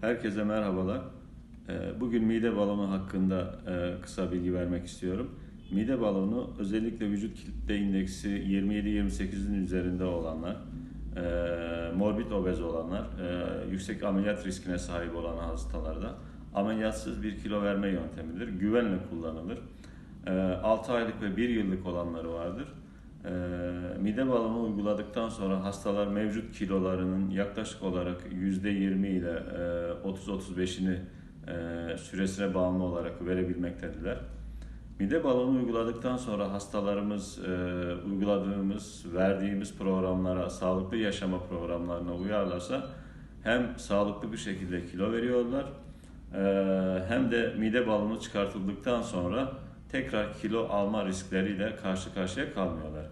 Herkese merhabalar. Ee, Bugün mide balonu hakkında e, kısa bilgi vermek istiyorum. Mide balonu özellikle vücut kitle indeksi 27-28'in üzerinde olanlar, e, morbid obez olanlar, e, yüksek ameliyat riskine sahip olan hastalarda ameliyatsız bir kilo verme yöntemidir. Güvenle kullanılır. 6 aylık ve 1 yıllık olanları vardır. Ee, mide balonu uyguladıktan sonra hastalar mevcut kilolarının yaklaşık olarak %20 ile e, 30-35'ini e, süresine bağımlı olarak verebilmektedirler. Mide balonu uyguladıktan sonra hastalarımız e, uyguladığımız, verdiğimiz programlara, sağlıklı yaşama programlarına uyarlarsa hem sağlıklı bir şekilde kilo veriyorlar e, hem de mide balonu çıkartıldıktan sonra tekrar kilo alma riskleriyle karşı karşıya kalmıyorlar.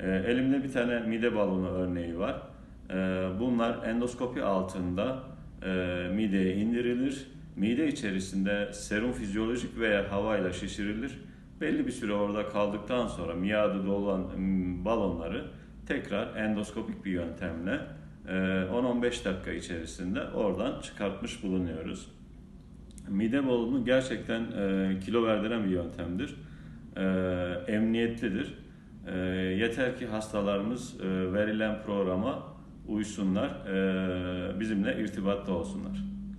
E, elimde bir tane mide balonu örneği var. E, bunlar endoskopi altında e, mideye indirilir. Mide içerisinde serum fizyolojik veya havayla şişirilir. Belli bir süre orada kaldıktan sonra miadı dolan balonları tekrar endoskopik bir yöntemle e, 10-15 dakika içerisinde oradan çıkartmış bulunuyoruz. Mide balonu gerçekten e, kilo verdiren bir yöntemdir. E, emniyetlidir. E, yeter ki hastalarımız e, verilen programa uysunlar, e, bizimle irtibatta olsunlar.